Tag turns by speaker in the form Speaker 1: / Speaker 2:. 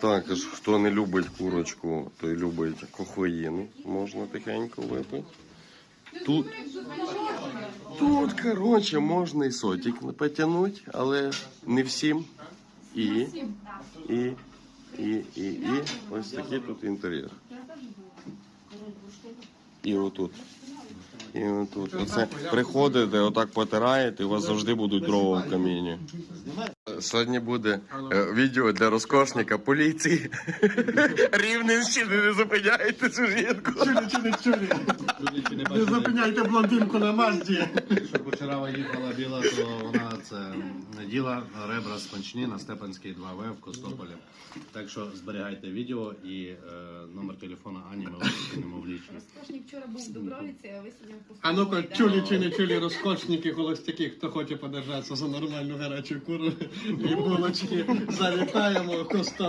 Speaker 1: Також, хто не любить курочку, той любить кохоїну, можна тихенько випити. Тут, тут коротше, можна і сотик потягнути, але не всім. І, і, і, і, і ось такий тут інтер'єр. І отут. І отут. Оце приходите, отак потираєте, і у вас завжди будуть дрова в каміні. Сьогодні буде е, відео для розкошника поліції. Рівненщини не зупиняйте цю жінку.
Speaker 2: Чулі, чулі, чулі. Не зупиняйте блондинку на Мазді.
Speaker 3: Що Кучерава їхала біла, то вона це діла ребра спанчні на Степанській 2В в Костополі. Так що зберігайте відео і е, номер телефона Ані ми викинемо в лічно.
Speaker 4: Розкошник вчора був в Дубровиці, а ви сьогодні в
Speaker 2: А ну-ка, чулі чи не чулі розкошники, холостяки, хто хоче подержатися за нормальну гарячу куру і булочки, завітаємо в Костополь.